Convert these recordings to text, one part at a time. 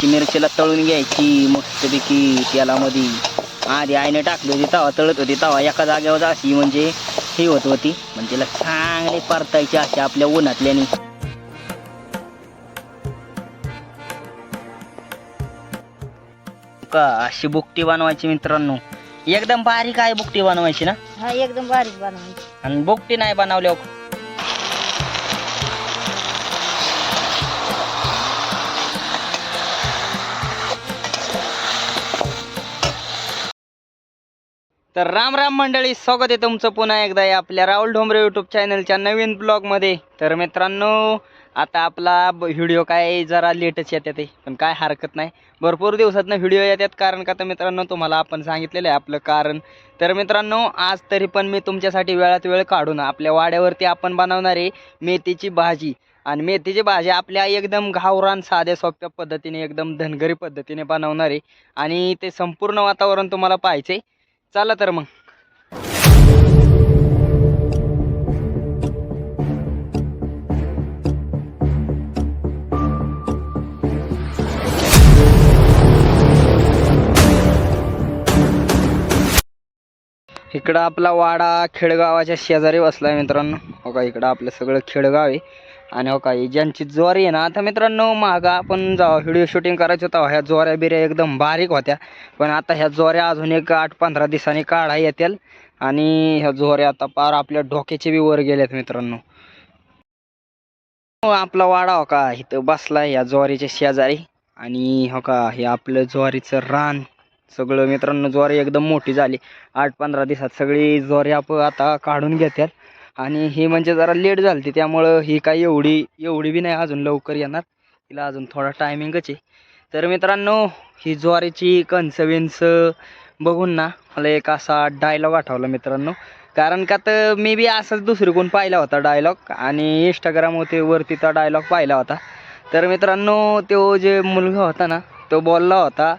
ती मिरचीला तळून घ्यायची मस्तपैकी तेलामध्ये. आधी आईने टाकली होती तवा तळत होती तवा. एका जागेवर अशी म्हणजे हे होत होती. म्हणजे तिला चांगले परतायची अशी आपल्या उन्हातल्यानी. का अशी बुकटी बनवायची मित्रांनो. एकदम बारीक आहे बुकटी बनवायची ना? हा एकदम बारीक बनवायची. आणि बुकटी नाही बनवल्यावर तर राम राम मंडळी स्वागत आहे तुमचं पुन्हा एकदा या आपल्या राहुल ढोंबरे यूट्यूब चॅनलच्या नवीन ब्लॉगमध्ये तर मित्रांनो आता आपला व्हिडिओ काय जरा लेटच येतात आहे पण काय हरकत नाही. भरपूर दिवसातनं व्हिडिओ येतात कारण का तर मित्रांनो तुम्हाला आपण सांगितलेलं आहे आपलं कारण. तर मित्रांनो आज तरी पण मी तुमच्यासाठी वेळात वेळ काढून आपल्या वाड्यावरती आपण बनवणार आहे मेथीची भाजी. आणि मेथीची भाजी आपल्या एकदम घावरान साध्या सोप्या पद्धतीने एकदम धनगरी पद्धतीने बनवणार आहे. आणि ते संपूर्ण वातावरण तुम्हाला पाहायचं आहे चला तर मग. इकडं आपला वाडा खेडगावाच्या शेजारी बसलाय मित्रांनो. हो का इकडं आपलं सगळं खेडगाव आहे. आणि हो का ही ज्यांची ज्वारी आहे ना आता मित्रांनो मागा आपण जा व्हिडिओ शूटिंग करायचं तेव्हा ह्या ज्वाऱ्या बिऱ्या एकदम बारीक होत्या. पण आता ह्या ज्वाऱ्या अजून एक आठ पंधरा दिवसांनी काढा येतील. आणि ह्या ज्वाऱ्या आता पार आपल्या डोक्याचे बी वर गेल्यात मित्रांनो. हो, आपला वाडा हो का इथं बसला ह्या ज्वारीच्या शेजारी. आणि हो का हे आपलं ज्वारीचं रान. सगळं मित्रांनो ज्वारी एकदम मोठी झाली. आठ पंधरा दिवसात सगळी ज्वारी आपण आता काढून घेतात आणि ही म्हणजे जरा लेट झाली त्यामुळं ही काही एवढी एवढी बी नाही अजून लवकर येणार. तिला अजून थोडा टायमिंगच आहे. तर मित्रांनो ही ज्वारीची कणसं बघून ना मला एक असा डायलॉग आठवला मित्रांनो. कारण का तर मी बी असंच दुसरीकडून पाहिला होता डायलॉग आणि इंस्टाग्रामवरती वरती तो डायलॉग पाहिला होता. तर मित्रांनो तो जे मुलगा होता ना तो बोलला होता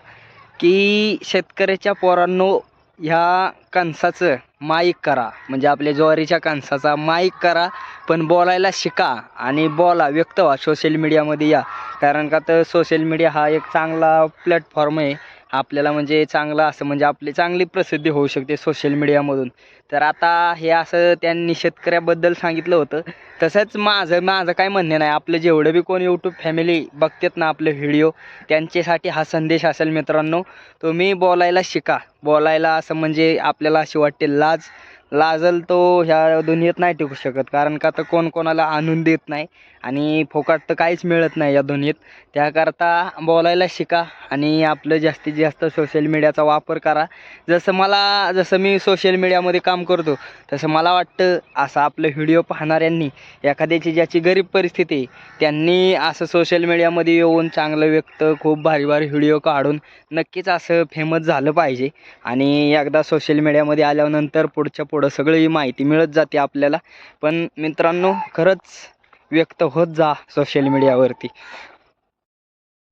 की शेतकऱ्याच्या पोरांनो ह्या कणसाचं माईक करा. म्हणजे आपल्या ज्वारीच्या कणसाचा माईक करा पण बोलायला शिका आणि बोला व्यक्त व्हा. सोशल मीडियामध्ये या. कारण का तर सोशल मीडिया हा एक चांगला प्लॅटफॉर्म आहे. आपल्याला म्हणजे चांगलं असं म्हणजे आपली चांगली प्रसिद्धी होऊ शकते सोशल मीडियामधून तर आता हे असं त्यांनी शेतकऱ्याबद्दल सांगितलं होतं. तसंच माझं माझं काय म्हणणं नाही. आपलं जेवढं बी कोण यूट्यूब फॅमिली बघतात ना आपले व्हिडिओ त्यांच्यासाठी हा संदेश असेल मित्रांनो तुम्ही बोलायला शिका. बोलायला असं म्हणजे आपल्याला अशी वाटते लाज लाजल तो ह्या दुनियेत नाही टिकू शकत. कारण का तर कोण कोणाला आणून देत नाही. आणि फोकाट तर काहीच मिळत नाही या दोन्हीत. त्याकरता बोलायला शिका आणि आपलं जास्तीत जास्त सोशल मीडियाचा वापर करा. जसं मला जसं मी सोशल मीडियामध्ये काम करतो तसं मला वाटतं असं आपलं व्हिडिओ पाहणाऱ्यांनी एखाद्याची ज्याची गरीब परिस्थिती आहे त्यांनी असं सोशल मीडियामध्ये येऊन चांगलं व्यक्त खूप भारी भारी व्हिडिओ काढून नक्कीच असं फेमस झालं पाहिजे. आणि एकदा सोशल मीडियामध्ये आल्यानंतर पुढच्या पुढं सगळी माहिती मिळत जाते आपल्याला. पण मित्रांनो खरंच व्यक्त होत जा सोशल मीडियावरती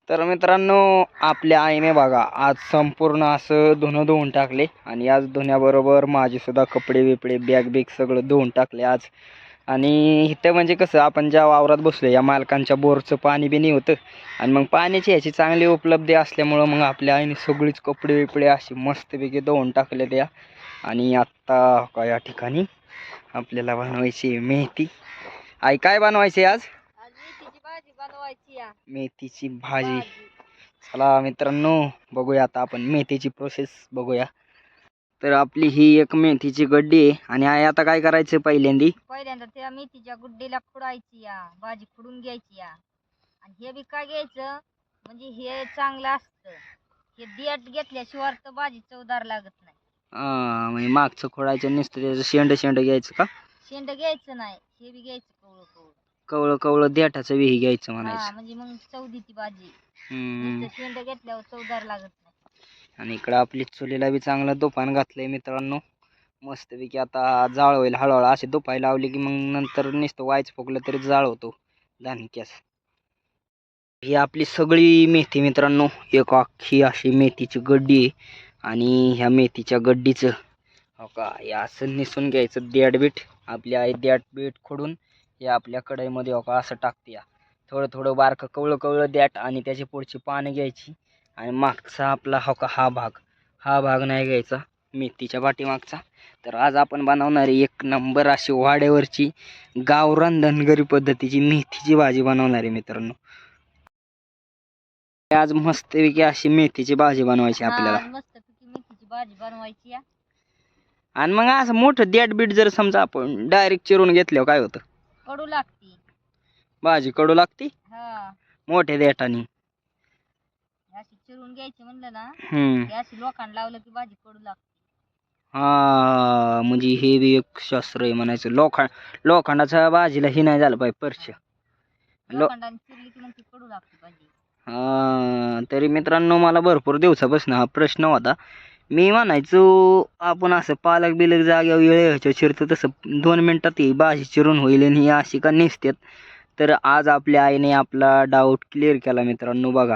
तर मित्रांनो आपल्या आईने बघा आज संपूर्ण असं धुणं धुवून टाकले आणि आज धुण्याबरोबर माझे सुद्धा कपडे बिपडे बॅग बिग सगळं धुवून टाकले आज. आणि इथं म्हणजे कसं आपण ज्या वावरात बसलो या मालकांच्या बोरचं पाणी बिनी होतं. आणि मग पाण्याची ह्याची चांगली उपलब्धी असल्यामुळं मग आपल्या आईने सगळीच कपडे बिपडे अशी मस्तपैकी धुवून टाकले त्या आणि आत्ता का या ठिकाणी आपल्याला बनवायची मेथी. आई काय बनवायची आज? आज मेथीची भाजी बनवायची या मेथीची भाजी. चला मित्रांनो बघूया आता आपण मेथीची प्रोसेस बघूया. तर आपली ही एक मेथीची गड्डी आहे. आणि आई आता काय करायचं पहिल्यांदी? पहिल्यांदा त्या मेथीच्या गुड्डीला खुडायची या. भाजी खुडून घ्यायची या. आणि हे बी काय घ्यायचं? म्हणजे हे चांगलं असतं. हे देठ घेतल्याशिवाय तर भाजी चवदार लागत नाही. अं, म्हणजे मागचं खोडायचं नुसतं त्याचं शेंड शेंड घ्यायचं का? शेंड घ्यायचं नाही हे बी घ्यायचं कवळं कवळं. कवळं कवळं देठाचं विही घ्यायचं हा म्हणायचं. म्हणजे मग चव देती भाजी. हम्म. नुसतं शेंड घेतल्यावर चवदार लागत नाही. आणि इकडं आपली चुलीला बी चांगलं दुपान घातलंय मित्रांनो. मस्तपैकी आता जाळ होईल हळूहळू. असे दुपाय लावली की मग नंतर नुसतं वायच फुगलं तरी जाळ होतो. धानक्यास. ही आपली सगळी मेथी मित्रांनो. एक अख्खी अशी मेथीची गड्डी आहे. आणि ह्या मेथीच्या गड्डीचं हो का? हे असं निसून घ्यायचं देडबीट आपली आई देडबीट खोडून हे आपल्या कढईमध्ये हो का असं टाकते या. थोडं थोडं बारकं कवळं कवळं द्याट आणि त्याची पुढची पानं घ्यायची. आणि मागचा आपला हो का हा भाग. हा भाग नाही घ्यायचा. मेथीच्या पाठीमागचा. तर आज आपण बनवणार आहे एक नंबर अशी वाड्यावरची गावरान धनगरी पद्धतीची मेथीची भाजी बनवणार आहे मित्रांनो. आज मस्तपैकी अशी मेथीची भाजी बनवायची आपल्याला. मस्त पैकी मेथीची भाजी बनवायची या. आणि मग असं मोठं देट बीट जर समजा आपण डायरेक्ट चिरून घेतल्यावर काय होतं? कडू लागती. भाजी कडू लागती? हा. मोठ्या अशी चिरून घ्यायची म्हणलं ना हम्म. की अशी लोखंड लावलं की भाजी कडू लागते. हा म्हणजे हे बी एक शास्त्र आहे म्हणायचं. लोखंड लोखंडाच्या भाजीला हे नाही झालं पाहिजे परश्य. लो लोखंडाने चिरली की मग ती कडू लागते भाजी. हा तरी मित्रांनो मला भरपूर दिवसापासून हा प्रश्न होता. मी म्हणायचो आपण असं पालक बिलक जाग्यावर वेळेच्या चिरतो तसं दोन मिनटात ही भाजी चिरून होईल आणि ही अशी का निसतात तर आज आपल्या आईने आपला डाऊट क्लिअर केला मित्रांनो बघा.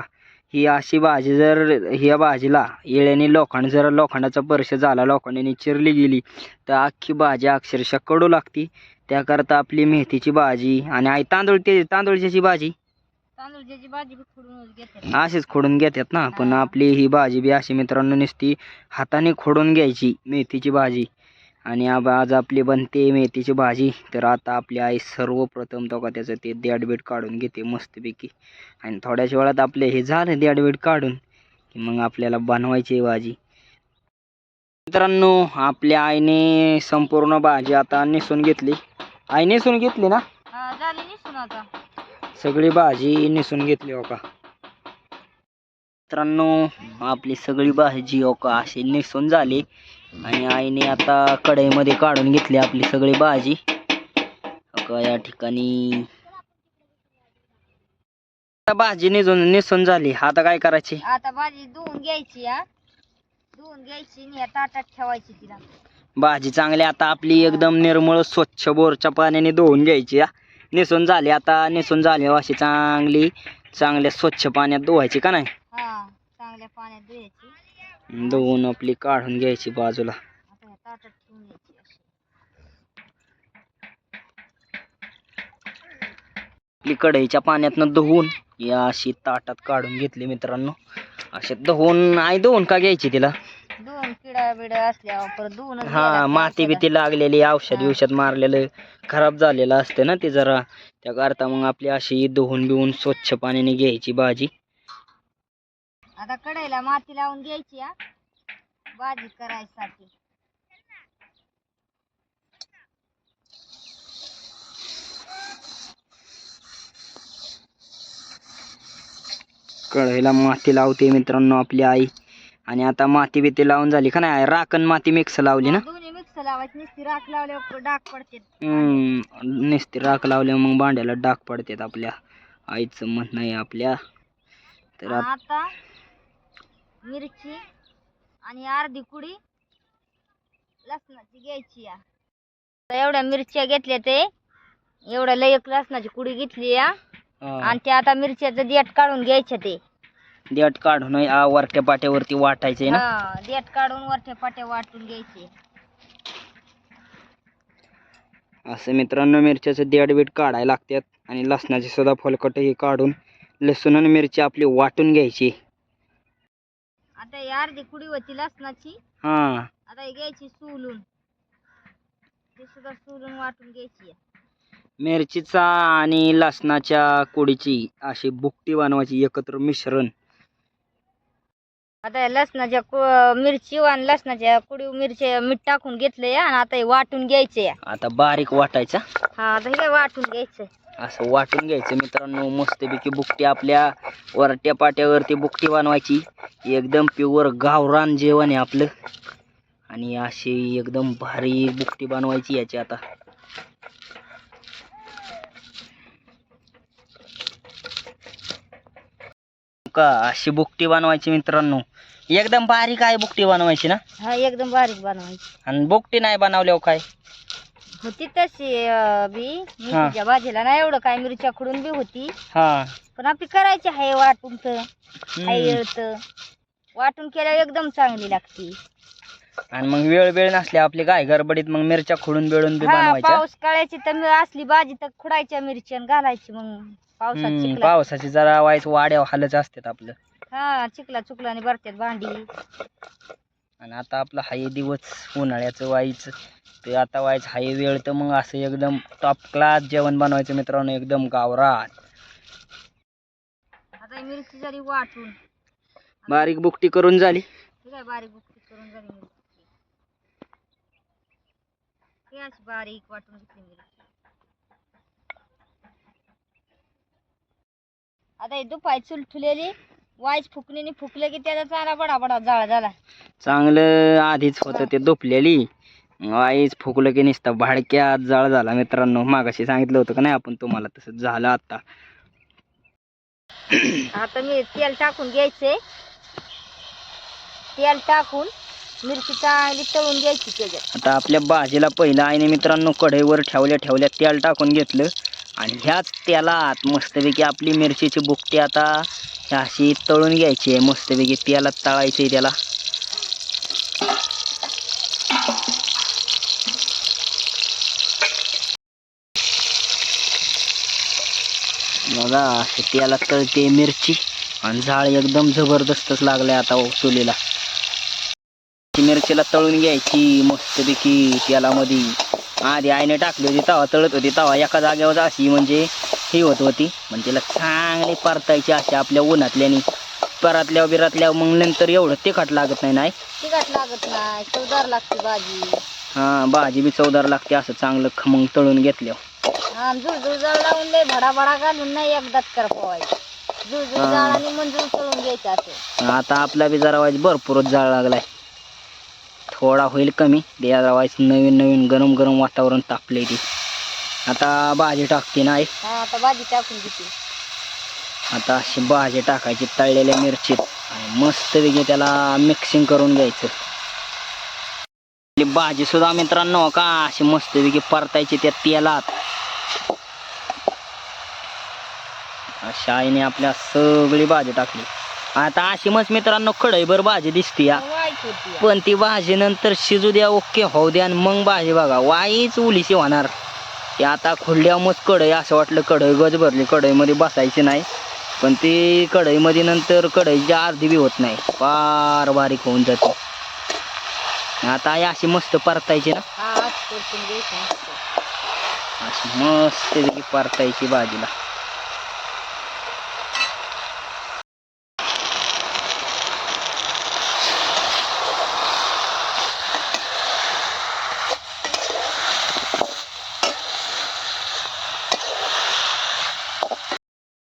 ही अशी भाजी जर ह्या भाजीला येळ्याने लोखंड जर लोखंडाचा पर्श झाला लोखंडाने चिरली गेली तर अख्खी भाजी अक्षरशः कडू लागती. त्याकरता आपली मेथीची भाजी आणि आई तांदूळ ते तांदूळच्याची भाजी तांदूळची भाजी बी खोडूनच घेते अशीच खोडून घेतात ना. पण आपली ही भाजी बी अशी मित्रांनो नुसती हाताने खोडून घ्यायची मेथीची भाजी. आणि आज आपली बनते मेथीची भाजी. तर आता आपली आई सर्वप्रथम तो का त्याचं ते देडबीट काढून घेते मस्तपैकी. आणि थोड्याच वेळात आपले हे झालं देडबीट काढून की मग आपल्याला बनवायची आहे भाजी. मित्रांनो आपल्या आईने संपूर्ण भाजी आता नेसून घेतली. आई नेसून घेतली ना? हा झाली निसून आता. सगळी भाजी नेसून घेतली हो का? मित्रांनो आपली सगळी भाजी हो का अशी नेसून झाली. आणि आईने आता कढईमध्ये काढून घेतली आपली सगळी भाजी. हो का या ठिकाणी. आता भाजी निजून नेसून झाली. आता काय करायची? आता भाजी धुवून घ्यायची या धुवून घ्यायची आणि या ताटात ठेवायची तिला. भाजी चांगली आता आपली एकदम निर्मळ स्वच्छ बोरच्या पाण्याने धुवून घ्यायची हा. नेसून झाली आता नेसून झाली अशी चांगली चांगल्या स्वच्छ पाण्यात धुवायची का नाही? हा चांगल्या पाण्यात धुवायची. धुवून आपली काढून घ्यायची बाजूला. आता या ताटात ठेवून घ्यायची अशी. आपली कढईच्या पाण्यातनं धुवून या अशी ताटात काढून घेतली मित्रांनो. असे धुवून आई धुवून का घ्यायची तिला? धुवून किडा बिडा असल्यावर परत हा माती बिती लागलेली औषध बिवषध मारलेलं खराब झालेलं असते ना ते जरा. त्या करता मग आपली अशी धुवून बिवून स्वच्छ पाण्याने घ्यायची भाजी. आता कढईला माती लावून घ्यायची हा. भाजी करायसाठी. कढईला माती लावते मित्रांनो आपली आई. आणि आता माती बिती लावून झाली का नाही? राखण माती मिक्स लावली ना? दोन्ही मिक्स लावायची नुसती राख लावल्यावर डाग पडते. हम्म नुसती राख लावल्यावर मग भांड्याला डाग पडतात आपल्या. आईचं म्हणणं आहे आपल्या. तर आत- आता मिरची आणि अर्धी कुडी लसणाची घ्यायची या. तर एवढ्या मिरच्या घेतल्या ते. एवढ्या लय एक लसणाची कुडी घेतली या. हा. आणि ते आता मिरच्याचं देठ काढून घ्यायचं ते. देठ काढून आ वरट्या पाट्यावरती वाटायचे ना? हा देठ काढून वरच्या पाट्या वाटून घ्यायचे. असं मित्रांनो मिरच्याचं देठ बीट काढायला लागतात आणि लसणाची सुद्धा फलकट हे काढून लसूण आणि मिरची आपली वाटून घ्यायची. आता ही अर्धी कुडी होती लसणाची. हा. आता ही घ्यायची सोलून. ते सुद्धा सोलून वाटून घ्यायची. मिरचीचा आणि लसणाच्या कुडीची अशी बुकटी बनवायची एकत्र मिश्रण. आता लसणाच्या कु- मिरची आणि लसणाच्या कुडी मिरची मीठ टाकून घेतलंय आणि आता हे वाटून घ्यायचे आता बारीक वाटायचा? हा आता हे काय वाटून घ्यायचं असं वाटून घ्यायचं मित्रांनो मस्तपैकी बुकटी आपल्या वरट्या पाट्यावरती बुकटी बनवायची. एकदम प्युअर गावरान जेवण आहे आपलं. आणि अशी एकदम भारी बुकटी बनवायची याची आता. का अशी बुकटी बनवायची मित्रांनो. एकदम बारीक आहे बुकटी बनवायची ना? हा एकदम बारीक बनवायची. आणि बुकटी नाही बनवल्यावर काय? होती तशी अं, बी मिरचीच्या भाजीला ना एवढं काय मिरच्या खुडून बी होती. हा. पण आपली करायची हाय वाटून तर. हम्म. वाटून केल्यावर एकदम चांगली लागती. आणि मग वेळ वेळ नसली आपली काय गडबडीत मग मिरच्या खोडून बेळून बी हा बनवायच्या? पाऊस काळायची तर मी असली भाजी तर खुडायच्या मिरची आणि घालायची मग. पावसात हम्म, चिखला पावसाची जरा वाईस वाड्या हालच असतात आपलं. हा चिखला चुकलाने भरतात भांडी. आणि आता आपला हाय दिवस उन्हाळ्याचं वाईच. ते आता व्हायचं हाय वेळ तर मग असं एकदम टॉप क्लास जेवण बनवायचं मित्रांनो एकदम गावरात आता ही मिरची जरी वाटून. बारीक बुकटी करून झाली. ठीक आहे बारीक बुकटी करून झाली मिरची. हे अशी बारीक वाटून घेतली मिरची. आता हे दुपाय चुल वाईच फुकणीने फुकलं की त्याचा चारा बडा बडा जाळ झाला. चांगलं आधीच होतं ते दुपलेली. आईच फुकलं की नुसतं भाडक्यात जाळ झाला मित्रांनो. मागाशी सांगितलं होतं का नाही आपण तुम्हाला तसं झालं आता. आता मी तेल टाकून घ्यायचे तेल टाकून मिरची चांगली तळून घ्यायची त्याच्यात. आता आपल्या भाजीला पहिलं आईने मित्रांनो कढईवर ठेवल्या ठेवल्या तेल टाकून घेतलं. आणि ह्याच तेलात मस्तपैकी आपली मिरचीची बुकटी आता ह्या अशी तळून घ्यायची आहे. मस्तपैकी तेलात तळायची त्याला. बघा अशी तेलात तळते मिरची. आणि झाळ एकदम जबरदस्तच लागलाय आता हो, चुलीला. मिरचीला तळून घ्यायची मस्तपैकी तेलामध्ये आधी आईने टाकली होती तवा तळत होती तवा. एका जागेवर अशी म्हणजे ही होत होती. पण तिला चांगली परतायची अशी आपल्या उन्हातल्यानी. परातल्या बिरातल्या मग नंतर एवढं तिखट लागत नाही नाही तिखट लागत नाही. चवदार लागते भाजी. हां भाजी बी चवदार लागते असं चांगलं खमंग तळून घेतल्यावर. हा जुळजुळ जाळ लावून लय भडा भडा घालून नाही एकदाच कर पोवायचं जुळजुळ. जाळ आणि मंजूळ तळून घ्यायचं असं. आता आपला बी जरा भरपूरच जाळ लागलाय. थोडा होईल कमी. द्या नवीन नवीन गरम गरम वातावरण तापले ती. आता भाजी टाकते हा आता भाजी टाकून घेते आता अशी भाजी टाकायची तळलेल्या मिरचीत. आणि मस्तपैकी त्याला मिक्सिंग करून घ्यायचं. भाजी सुद्धा मित्रांनो का अशी मस्तपैकी परतायची त्या तेलात. अशा आईने आपल्या सगळी भाजी टाकली. आता अशी मस्त मित्रांनो कढईभर भाजी दिसते या. पण ती भाजी नंतर शिजू द्या ओके होऊ द्या आणि मग भाजी बघा वाईच उलीशी होणार. ते आता खुडल्या मग कढई असं वाटलं कढई गज भरली कढईमध्ये बसायची नाही. पण ती कढईमध्ये नंतर कढईची अर्धी बी होत नाही. फार बारीक होऊन जाते. आता अशी मस्त परतायची ना. अशी मस्त परतायची भाजीला.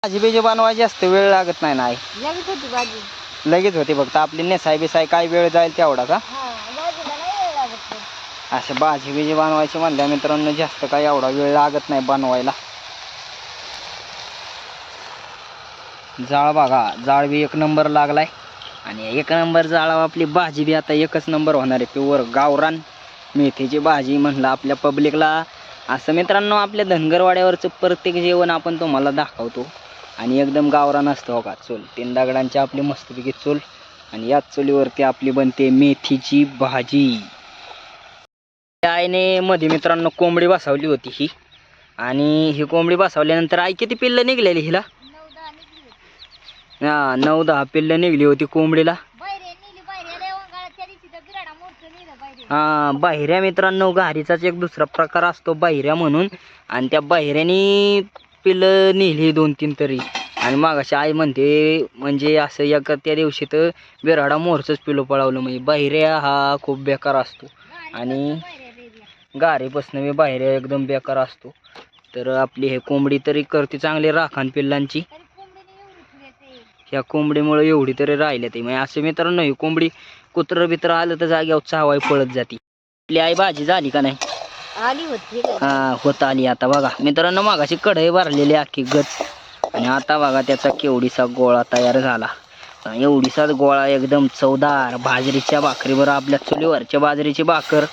भाजी बिजी बनवायची असते वेळ लागत नाही ना आई. लगेच होती भाजी. लगेच होते फक्त आपली नेसाय बिसाय काय वेळ जाईल तेवढा का? हा भाजीला नाही वेळ लागत पण. असं भाजी बिजी बनवायची म्हणल्या मित्रांनो जास्त काय एवढा वेळ लागत नाही बनवायला. जाळ बघा जाळ बी एक नंबर लागलाय. आणि एक नंबर जाळ आपली भाजी बी आता एकच नंबर होणार आहे प्युअर गावरान मेथीची भाजी म्हणलं आपल्या पब्लिकला असं मित्रांनो आपल्या धनगरवाड्यावरचं प्रत्येक जेवण आपण तुम्हाला दाखवतो. आणि एकदम गावरान असतं हो का चूल. तीन दगडांची आपली मस्तपैकी चूल आणि याच चुलीवरती आपली बनते मेथीची भाजी. त्या आईने मध्ये मित्रांनो कोंबडी बसवली होती ही. आणि ही कोंबडी बसवल्यानंतर आई किती पिल्लं निघलेली हिला? हा नऊ दहा पिल्लं निघली होती कोंबडीला. हा बाहिऱ्या मित्रांनो घारीचाच एक दुसरा प्रकार असतो बाहिऱ्या म्हणून. आणि त्या बाहिऱ्यानी पिल्लं नेली दोन तीन तरी. आणि मागाशी आई म्हणते म्हणजे असं एका त्या दिवशी तर बिराडा मोरचंच पिलं पळवलं म्हणजे बाहिऱ्या हा खूप बेकार असतो. आणि बैरे मी बाहेर्या एकदम बेकार असतो. तर आपली हे कोंबडी तरी करते चांगली राखण पिल्लांची. ह्या कोंबडीमुळे एवढी तरी राहिल्या ते. म्हणजे असं मित्रांनो ही कोंबडी कुत्रं बित्र आलं तर जाग्यावर चावाय पळत जाते. आपली आई भाजी झाली का नाही? आली होती काय हा होत आली आता बघा. मित्रांनो मागाशी कढई भरलेली अख्खी गच आणि आता बघा त्याचा केवढीसा गोळा तयार झाला. एवढीसाच गोळा एकदम चवदार. बाजरीच्या भाकरीवर आपल्या चुलीवरच्या बाजरीची भाकर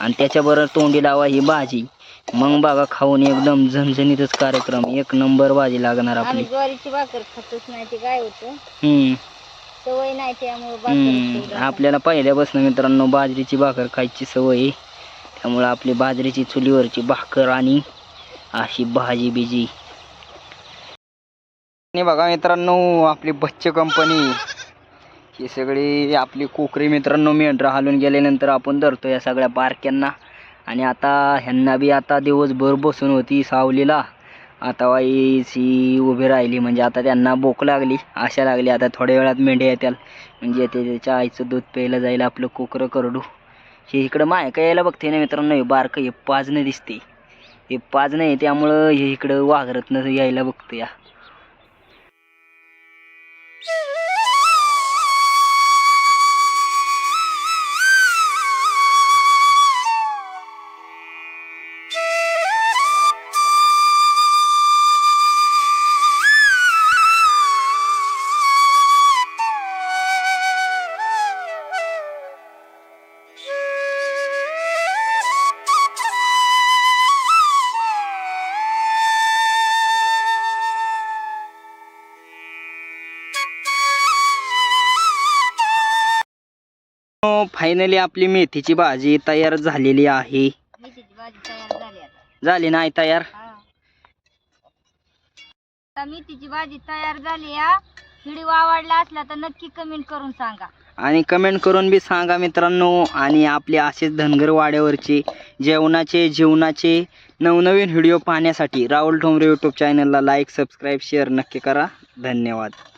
आणि त्याच्याबरोबर तोंडी लावा ही भाजी. मग बघा खाऊन एकदम झणझणीतच कार्यक्रम. एक नंबर भाजी लागणार आपली. ज्वारीची भाकर खातच नाही ते काय होतं? हम्म. सवय नाही त्यामुळे आपल्याला पहिल्यापासून मित्रांनो बाजरीची भाकर खायची सवय आहे. त्यामुळं आपली बाजरीची चुलीवरची भाकर आणि अशी भाजी बिजी. आणि बघा मित्रांनो आपली बच्च कंपनी ही सगळी आपली कोकरी मित्रांनो मेंढरं हालून गेल्यानंतर आपण धरतो या सगळ्या बारक्यांना. आणि आता ह्यांना बी आता दिवसभर बसून होती सावलीला. आता वाईची उभी राहिली म्हणजे आता त्यांना भूक लागली आशा लागली आता थोड्या वेळात मेंढ्या येत्याल. म्हणजे ते त्याच्या आईचं दूध प्यायला जाईल आपलं कोकरं करडू. हे इकडं मायका यायला बघते ना मित्रांनो हे बारकं हे पाजणं दिसते हे पाजणं आहे त्यामुळं हे इकडं वाघरतनं यायला बघतं या फायनली आपली मेथीची भाजी तयार झालेली आहे. झाली नाही तयार. आता मेथीची भाजी तयार झाली या. व्हिडिओ आवडला असला तर नक्की कमेंट करून सांगा. आणि कमेंट करून बी सांगा मित्रांनो. आणि आपले असेच धनगर वाड्यावरचे जेवणाचे जीवनाचे नवनवीन व्हिडिओ पाहण्यासाठी राहुल ठोंबरे यूट्यूब चॅनलला लाईक सबस्क्राईब शेअर नक्की करा. धन्यवाद.